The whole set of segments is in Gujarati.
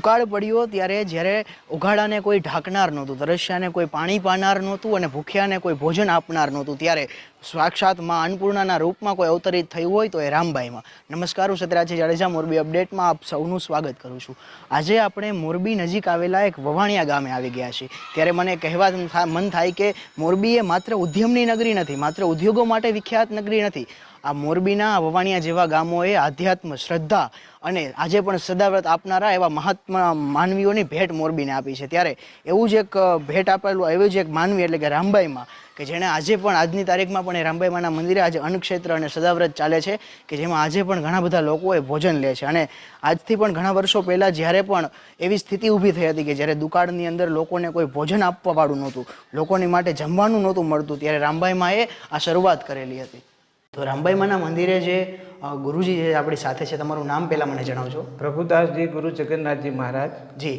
દુકાળ પડ્યો ત્યારે જ્યારે ઉઘાડાને કોઈ ઢાંકનાર નહોતું તરસ્યાને કોઈ પાણી પાનાર નહોતું અને ભૂખ્યાને કોઈ ભોજન આપનાર નહોતું. ત્યારે સાક્ષાતમાં અન્નપૂર્ણાના રૂપમાં કોઈ અવતરિત થયું હોય તો એ રામબાઈમાં નમસ્કાર, હું સત્યરાજ જાડેજા, મોરબી અપડેટમાં આપ સૌનું સ્વાગત કરું છું. આજે આપણે મોરબી નજીક આવેલા એક વવાણિયા ગામે આવી ગયા છીએ. ત્યારે મને કહેવા મન થાય કે મોરબી એ માત્ર ઉદ્યમની નગરી નથી, માત્ર ઉદ્યોગો માટે વિખ્યાત નગરી નથી. આ મોરબીના વવાણિયા જેવા ગામોએ આધ્યાત્મ શ્રદ્ધા અને આજે પણ સદાવ્રત આપનારા એવા મહાત્મા માનવીઓની ભેટ મોરબીને આપી છે. ત્યારે એવું જ એક ભેટ આપેલું, એવું જ એક માનવી એટલે કે રામબાઈમાં કે જેણે આજે પણ આજની તારીખમાં પણ એ રામબાઈમાના મંદિરે આજે અન્નક્ષેત્ર અને સદાવ્રત ચાલે છે કે જેમાં આજે પણ ઘણા બધા લોકોએ ભોજન લે છે. અને આજથી પણ ઘણા વર્ષો પહેલાં જ્યારે પણ એવી સ્થિતિ ઊભી થઈ હતી કે જ્યારે દુકાળની અંદર લોકોને કોઈ ભોજન આપવાવાળું નહોતું, લોકોની માટે જમવાનું નહોતું મળતું, ત્યારે રામબાઈમાએ આ શરૂઆત કરેલી હતી. તો રામબાઈમાના મંદિરે જે ગુરુજી જે આપણી સાથે છે તમારું નામ પહેલાં મને જણાવજો. પ્રભુદાસજી ગુરુ જગન્નાથજી મહારાજ. જી.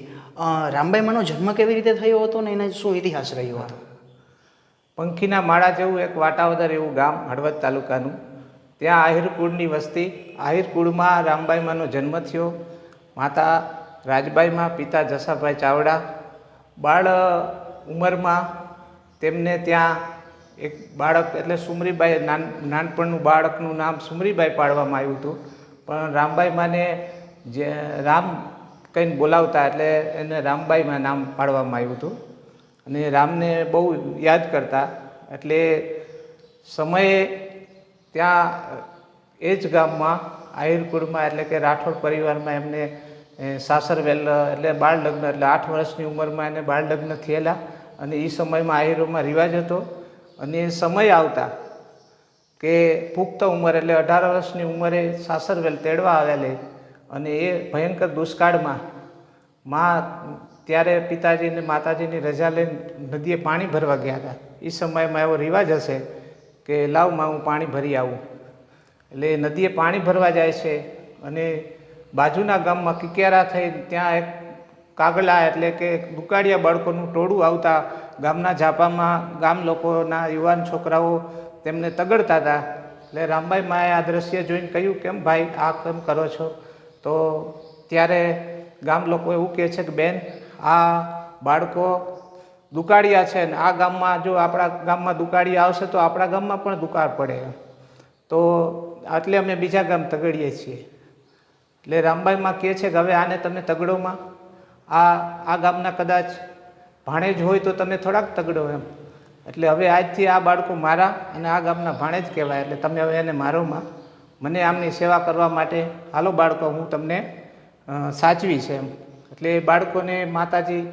રામબાઈમાનો જન્મ કેવી રીતે થયો હતો ને એને શું ઇતિહાસ રહ્યો હતો? પંખીના માળા જેવું એક વાટાવદર એવું ગામ હળવદ તાલુકાનું. ત્યાં આહિરકુળની વસ્તી આહિરકુળમાં રામબાઈમાનો જન્મ થયો. માતા રાજબાઈમાં પિતા જસાભાઈ ચાવડા. બાળ ઉંમરમાં તેમને ત્યાં એક બાળક એટલે સુમરીબાઈ, નાન, નાનપણનું બાળકનું નામ સુમરીબાઈ પાડવામાં આવ્યું હતું. પણ રામબાઈ માને જે રામ કંઈને બોલાવતા એટલે એને રામબાઈમાં નામ પાડવામાં આવ્યું હતું. અને રામને બહુ યાદ કરતા. એટલે સમયે ત્યાં એ જ ગામમાં આહિરપુરમાં એટલે કે રાઠોડ પરિવારમાં એમને સાસર સાસરવેલ એટલે બાળ લગ્ન એટલે આઠ વર્ષની ઉંમરમાં એને બાળ લગ્ન થયેલા. અને એ સમયમાં આહિરોમાં રિવાજ હતો. અને સમય આવતા કે પુખ્ત ઉંમર એટલે અઢાર વર્ષની ઉંમરે સાસરવેલ તેડવા આવેલી અને એ ભયંકર દુષ્કાળમાં માં ત્યારે પિતાજી અને માતાજીની રજા લઈને નદીએ પાણી ભરવા ગયા હતા. એ સમયમાં એવો રિવાજ હશે કે લાવમાં હું પાણી ભરી આવું. એટલે નદીએ પાણી ભરવા જાય છે અને બાજુના ગામમાં કિકેરા થઈ ત્યાં એક કાગળા એટલે કે દુકાળિયા બાળકોનું ટોળું આવતા ગામના ઝાપામાં ગામ લોકોના યુવાન છોકરાઓ તેમને તગડતા હતા. એટલે રામભાઈ માએ આ દ્રશ્ય જોઈને કહ્યું કેમ ભાઈ, આ કેમ કરો છો? તો ત્યારે ગામ લોકો એવું કહે છે કે, બેન, આ બાળકો દુકાળિયા છે ને, આ ગામમાં જો આપણા ગામમાં દુકાળિયા આવશે તો આપણા ગામમાં પણ દુકાળ પડે. તો એટલે અમે બીજા ગામ તગડીએ છીએ. એટલે રામબાઈમાં કહે છે કે, હવે આને તમે તગડોમાં આ આ ગામના કદાચ ભાણેજ હોય તો તમે થોડાક તગડો એમ. એટલે હવે આજથી આ બાળકો મારા અને આ ગામના ભાણેજ કહેવાય. એટલે તમે હવે એને મારોમાં. મને આમની સેવા કરવા માટે હાલો બાળકો હું તમને સાચવી છે એમ. એટલે એ બાળકોને માતાજી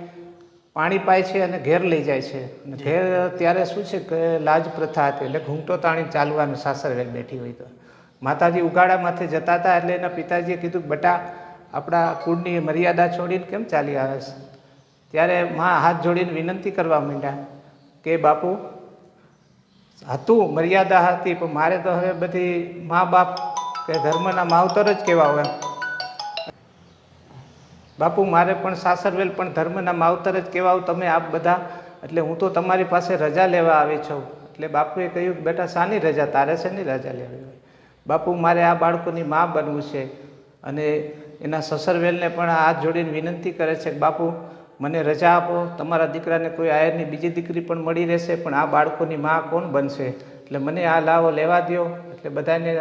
પાણી પાય છે અને ઘેર લઈ જાય છે. અને ઘેર ત્યારે શું છે કે લાજ પ્રથા હતી. એટલે ઘૂંટો તાણી ચાલવાનું સાસરવેલ બેઠી હોય તો. માતાજી ઉગાડામાંથી જતા હતા એટલે એના પિતાજીએ કીધું બટા આપણા કુળની મર્યાદા છોડીને કેમ ચાલી આવે છે? ત્યારે માં હાથ જોડીને વિનંતી કરવા માંડ્યા કે બાપુ, હતું મર્યાદા હતી, પણ મારે તો હવે બધી મા બાપ કે ધર્મના માવતર જ કહેવા હોય. બાપુ, મારે પણ સાસરવેલ પણ ધર્મના માવતર જ કહેવાવ તમે આપ બધા. એટલે હું તો તમારી પાસે રજા લેવા આવી છું. એટલે બાપુએ કહ્યું કે બેટા, શાની રજા? તારે શેની રજા લેવી હોય? બાપુ, મારે આ બાળકોની મા બનવું છે અને એના સસરવેલને પણ હાથ જોડીને વિનંતી કરે છે કે બાપુ મને રજા આપો, તમારા દીકરાને કોઈ આયરની બીજી દીકરી પણ મળી રહેશે, પણ આ બાળકોની મા કોણ બનશે? એટલે મને આ લાવો, લેવા દ્યો. એટલે બધાને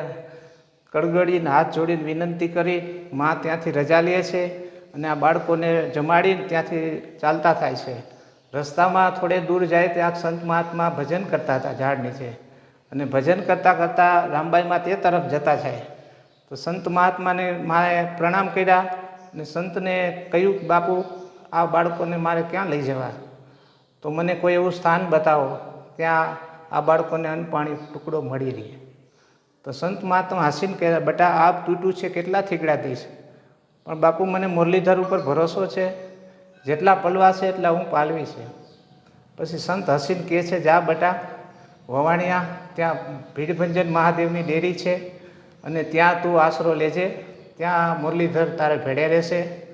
કડગડીને હાથ જોડીને વિનંતી કરી, માં ત્યાંથી રજા લે છે અને આ બાળકોને જમાડીને ત્યાંથી ચાલતા થાય છે. રસ્તામાં થોડે દૂર જાય ત્યાં સંત મહાત્મા ભજન કરતા હતા ઝાડ નીચે. અને ભજન કરતાં કરતાં રામબાઈમાં તે તરફ જતા જાય. તો સંત મહાત્માને માએ પ્રણામ કર્યા અને સંતને કહ્યું બાપુ આ બાળકોને મારે ક્યાં લઈ જવા? તો મને કોઈ એવું સ્થાન બતાવો ત્યાં આ બાળકોને અન્નપાણી ટુકડો મળી રહે. તો સંત મહાત્મા હસીન કહે બટા આ તૂટું છે કેટલા થીગડા દઈશ પણ બાપુ, મને મુરલીધર ઉપર ભરોસો છે. જેટલા પલવા છે એટલા હું પાલવી છે. પછી સંત હસીન કહે છે, જા બટા, વવાણિયા, ત્યાં ભીડભંજન મહાદેવની ડેરી છે અને ત્યાં તું આશરો લેજે. ત્યાં મુરલીધર તારે ભેડે રહેશે.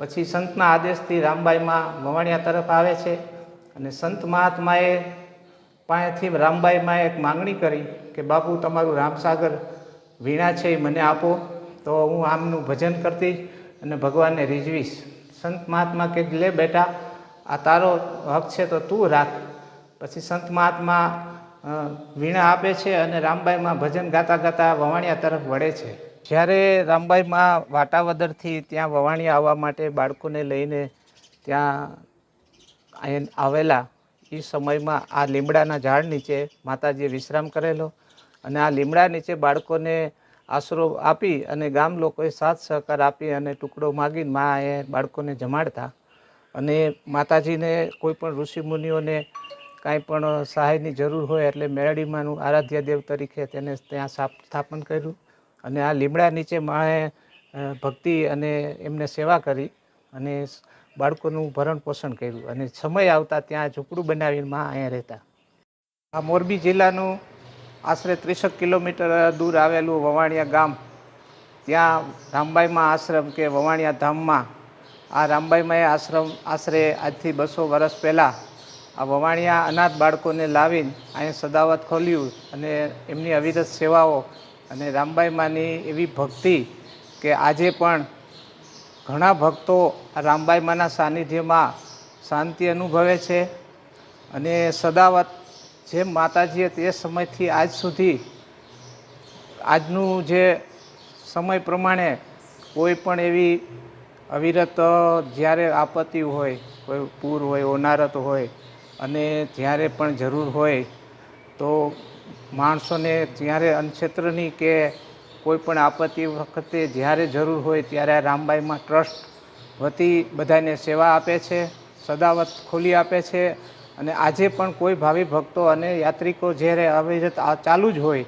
પછી સંતના આદેશથી રામબાઈમાં વવાણિયા તરફ આવે છે અને સંત મહાત્માએ પાસેથી રામબાઈમાં એક માંગણી કરી કે, બાપુ, તમારું રામસાગર વીણા છે એ મને આપો, તો હું આમનું ભજન કરતી અને ભગવાનને રીઝવીશ. સંત મહાત્મા કે, લે બેટા, આ તારો હક છે તો તું રાખ. પછી સંત મહાત્મા વીણા આપે છે અને રામબાઈમાં ભજન ગાતા ગાતા વવાણિયા તરફ વળે છે. જ્યારે રામબાઈમાં વાટાવદરથી ત્યાં વવાણી આવવા માટે બાળકોને લઈને ત્યાં આવેલા એ સમયમાં આ લીમડાના ઝાડ નીચે માતાજીએ વિશ્રામ કરેલો અને આ લીમડા નીચે બાળકોને આશરો આપી અને ગામ લોકોએ સાથ સહકાર આપી અને ટુકડો માગીને મા એ બાળકોને જમાડતા. અને માતાજીને કોઈ પણ ઋષિમુનિઓને કાંઈ પણ સહાયની જરૂર હોય એટલે મેરડીમાંનું આરાધ્ય દેવ તરીકે તેને ત્યાં સ્થાપ- સ્થાપન કર્યું. અને આ લીમડા નીચે માએ ભક્તિ અને એમને સેવા કરી અને બાળકોનું ભરણ પોષણ કર્યું અને સમય આવતા ત્યાં ઝૂંપડું બનાવીને માં અહીંયા રહેતા. આ મોરબી જિલ્લાનું આશરે ત્રીસેક કિલોમીટર દૂર આવેલું વવાણિયા ગામ. ત્યાં રામબાઈમાં આશ્રમ કે વવાણિયા ધામમાં આ રામબાઈમાં આશ્રમ આશરે આજથી બસો વર્ષ પહેલાં આ વવાણિયા અનાથ બાળકોને લાવીને અહીંયા સદાવત ખોલ્યું અને એમની અવિરત સેવાઓ અને રામબાઈમાંની એવી ભક્તિ કે આજે પણ ઘણા ભક્તો રામબાઈ રામબાઈમાંના સાનિધ્યમાં શાંતિ અનુભવે છે. અને સદાવત જેમ માતાજીએ તે સમયથી આજ સુધી આજનું જે સમય પ્રમાણે કોઈ પણ એવી અવિરત જ્યારે આપત્તિ હોય, કોઈ પૂર હોય, ઓનારત હોય અને જ્યારે પણ જરૂર હોય તો માણસોને જ્યારે અન્નક્ષેત્રની કે કોઈ પણ આપત્તિ વખતે જ્યારે જરૂર હોય ત્યારે રામબાઈમાં ટ્રસ્ટ વતી બધાને સેવા આપે છે, સદાવત ખોલી આપે છે અને આજે પણ કોઈ ભાવિ ભક્તો અને યાત્રિકો જ્યારે અવિરત ચાલુ જ હોય,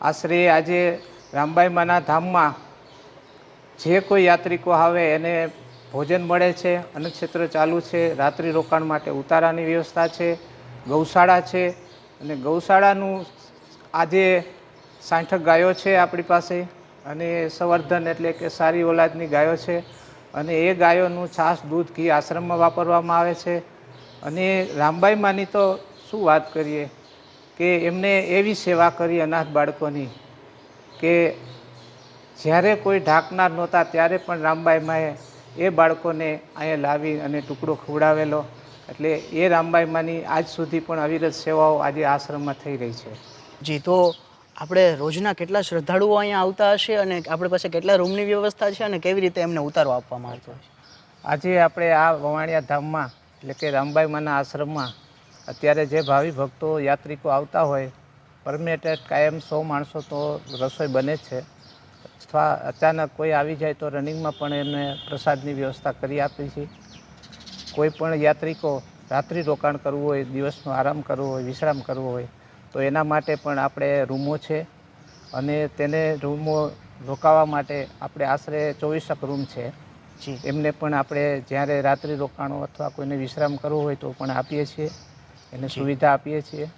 આશરે આજે રામબાઈમાના ધામમાં જે કોઈ યાત્રિકો આવે એને ભોજન મળે છે, અન્નક્ષેત્ર ચાલુ છે, રાત્રિ રોકાણ માટે ઉતારાની વ્યવસ્થા છે, ગૌશાળા છે અને ગૌશાળાનું આજે સાઠ ગાયો છે આપણી પાસે અને સંવર્ધન એટલે કે સારી ઓલાદની ગાયો છે. અને એ ગાયોનું છાસ, દૂધ, ઘી આશ્રમમાં વાપરવામાં આવે છે. અને રામબાઈ માની તો શું વાત કરીએ કે એમને એવી સેવા કરી અનાથ બાળકોની કે જ્યારે કોઈ ઢાંકનાર નહોતા ત્યારે પણ રામબાઈ માએ એ બાળકોને અહીંયા લાવી અને ટુકડો ખવડાવેલો. એટલે એ રામબાઈ માની આજ સુધી પણ અવિરત સેવાઓ આજે આશ્રમમાં થઈ રહી છે. જી, તો આપણે રોજના કેટલા શ્રદ્ધાળુઓ અહીંયા આવતા હશે અને આપણી પાસે કેટલા રૂમની વ્યવસ્થા છે અને કેવી રીતે એમને ઉતારો આપવામાં આવતો હશે? આજે આપણે આ વવાણિયા ધામમાં, એટલે કે રામબાઈ માના આશ્રમમાં, અત્યારે જે ભાવિ ભક્તો, યાત્રિકો આવતા હોય પરમેટેડ કાયમ સો માણસો તો રસોઈ બને છે. અથવા અચાનક કોઈ આવી જાય તો રનિંગમાં પણ એમને પ્રસાદની વ્યવસ્થા કરી આપી છે. કોઈ પણ યાત્રિકો રાત્રિ રોકાણ કરવું હોય, દિવસનો આરામ કરવો હોય, વિશ્રામ કરવો હોય તો એના માટે પણ આપણે રૂમો છે અને તેને રૂમો રોકાવા માટે આપણે આશરે ચોવીસક રૂમ છે. એમને પણ આપણે જ્યારે રાત્રિ રોકાણો અથવા કોઈને વિશ્રામ કરવો હોય તો પણ આપીએ છીએ. એને સુવિધા આપીએ છીએ.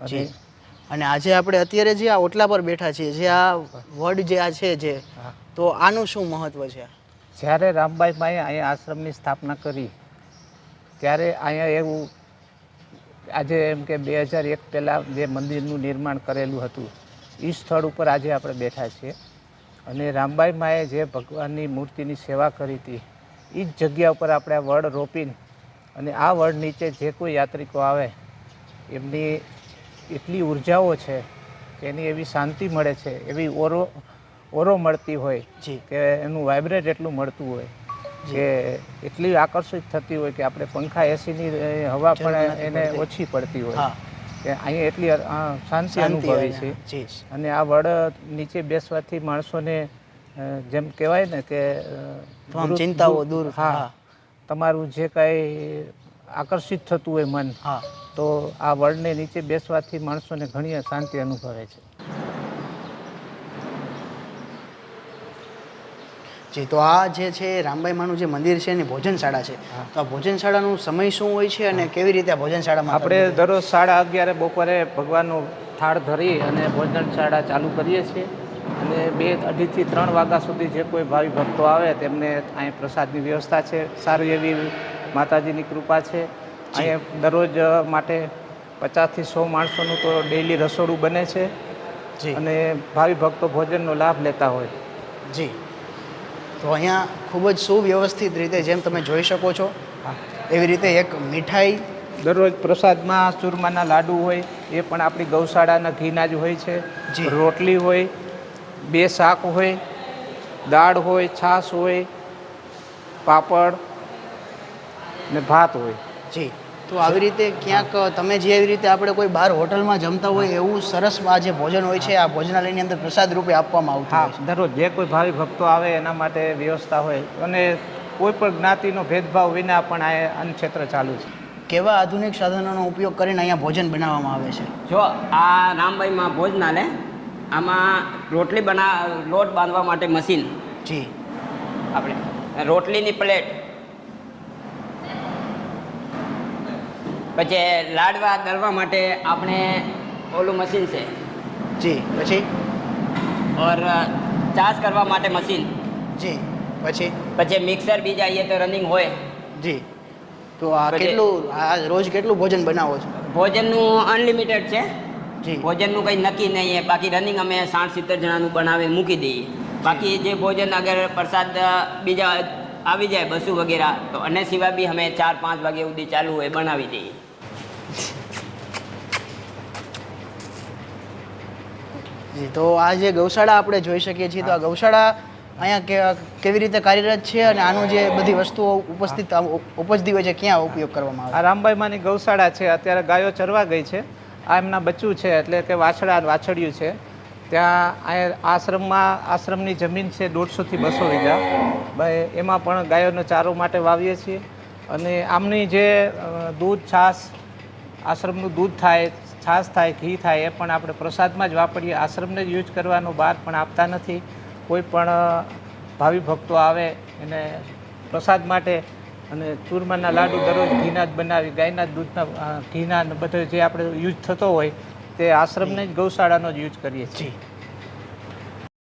અને અને આજે આપણે અત્યારે જે આ ઓટલા પર બેઠા છીએ જે આ વડ જે આ છે જે તો આનું શું મહત્વ છે? જ્યારે રામબાઈ માએ અહીંયા આશ્રમની સ્થાપના કરી ત્યારે અહીંયા એવું આજે એમ કે બે હજાર એક પહેલાં જે મંદિરનું નિર્માણ કરેલું હતું એ સ્થળ ઉપર આજે આપણે બેઠા છીએ. અને રામબાઈ માએ જે ભગવાનની મૂર્તિની સેવા કરી હતી એ જ જગ્યા ઉપર આપણે આ વડ રોપીને અને આ વડ નીચે જે કોઈ યાત્રિકો આવે એમની એટલી ઉર્જાઓ છે કે એની એવી શાંતિ મળે છે એવી ઓરો ઓરો મળતી હોય જી. કે એનું વાઇબ્રેટ એટલું મળતું હોય. કે એટલી આકર્ષિત થતી હોય કે આપણે પંખા એસીની હવા પણ એને ઓછી પડતી હોય. કે અહીંયા એટલી શાંતિ અનુભવી છે. અને આ વડ નીચે બેસવાથી માણસોને જેમ કહેવાય ને કે તમામ ચિંતાઓ દૂર હા. તમારું જે કાંઈ આકર્ષિત થતું હોય મન હા. તો આ વડને નીચે બેસવાથી માણસોને ઘણી શાંતિ અનુભવે છે. જી તો આ જે છે રામબાઈ માનું જે મંદિર છે એની ભોજનશાળા છે. તો આ ભોજનશાળાનું સમય શું હોય છે અને કેવી રીતે આ ભોજનશાળામાં આપણે દરરોજ સાડા અગિયારે બપોરે ભગવાનનો થાળ ધરી અને ભોજનશાળા ચાલુ કરીએ છીએ. અને બે અઢીથી ત્રણ વાગ્યા સુધી જે કોઈ ભાવિ ભક્તો આવે તેમને અહીં પ્રસાદની વ્યવસ્થા છે. સારી એવી માતાજીની કૃપા છે. અહીંયા દરરોજ માટે પચાસથી સો માણસોનું તો ડેઈલી રસોડું બને છે. જી. અને ભાવિ ભક્તો ભોજનનો લાભ લેતા હોય. જી. તો અહીંયા ખૂબ જ સુવ્યવસ્થિત રીતે જેમ તમે જોઈ શકો છો એવી રીતે એક મીઠાઈ દરરોજ પ્રસાદમાં ચૂરમાના લાડુ હોય એ પણ આપણી ગૌશાળાના ઘીના જ હોય છે. જે. રોટલી હોય બે શાક હોય દાળ હોય છાશ હોય પાપડ ને ભાત હોય. જી. તો આવી રીતે ક્યાંક તમે જે એવી રીતે આપણે કોઈ બહાર હોટલમાં જમતા હોય એવું સરસ આ જે ભોજન હોય છે આ ભોજનાલયની અંદર પ્રસાદ રૂપે આપવામાં આવતું હા દરરોજ જે કોઈ ભાવિ ભક્તો આવે એના માટે વ્યવસ્થા હોય. અને કોઈ પણ જ્ઞાતિનો ભેદભાવ વિના પણ આ અન્ન ક્ષેત્ર ચાલુ છે. કેવા આધુનિક સાધનોનો ઉપયોગ કરીને અહીંયા ભોજન બનાવવામાં આવે છે? જો આ રામભાઈમાં ભોજનાલય આમાં રોટલી બના લોટ બાંધવા માટે મશીન. જી. આપણે રોટલીની પ્લેટ પછી લાડવા દળવા માટે આપણે ઓલું મશીન છે. જી પછી? ઓર ચાસ કરવા માટે મશીન જી પછી? પછી મિક્સર બી જઈએ તો રનિંગ હોય. જી. તો આ કેટલું આ રોજ કેટલું ભોજન બનાવો છો? ભોજનનું અનલિમિટેડ છે. જી. ભોજનનું કંઈ નક્કી નહીં છે બાકી રનિંગ અમે સાઠ સિત્તેર જણાનું બનાવી મૂકી દઈએ. બાકી જે ભોજન અગર પ્રસાદ બીજા આવી જાય બસું વગેરે તો અને સિવાય બી અમે ચાર પાંચ વાગે સુધી ચાલુ હોય બનાવી દઈએ. જી તો આ જે ગૌશાળા આપણે જોઈ શકીએ છીએ તો આ ગૌશાળા અહીંયા કે- કેવી રીતે કાર્યરત છે અને આનું જે બધી વસ્તુઓ ઉપસ્થિત ઉપજતી હોય છે ક્યાં ઉપયોગ કરવામાં આવે? આ રામબાઈમાની ગૌશાળા છે અત્યારે ગાયો ચરવા ગઈ છે. આ એમના બચ્ચું છે એટલે કે વાછડા વાછડિયું છે. ત્યાં આશ્રમમાં, આશ્રમની જમીન છે દોઢસોથી બસો વીઘા. એમાં પણ ગાયોનો ચારો માટે વાવીએ છીએ. અને આમની જે દૂધ, છાશ, આશ્રમનું દૂધ થાય, છાશ થાય, ઘી થાય, એ પણ આપણે પ્રસાદમાં જ વાપરીએ. આશ્રમને જ યુઝ કરવાનો બહાર પણ આપતા નથી. કોઈ પણ ભાવિ ભક્તો આવે એને પ્રસાદ માટે અને ચૂરમાના લાડુ દરરોજ ઘીના જ બનાવી ગાયના દૂધના ઘીના બધો જે આપણે યુઝ થતો હોય તે આશ્રમને જ ગૌશાળાનો જ યુઝ કરીએ છીએ.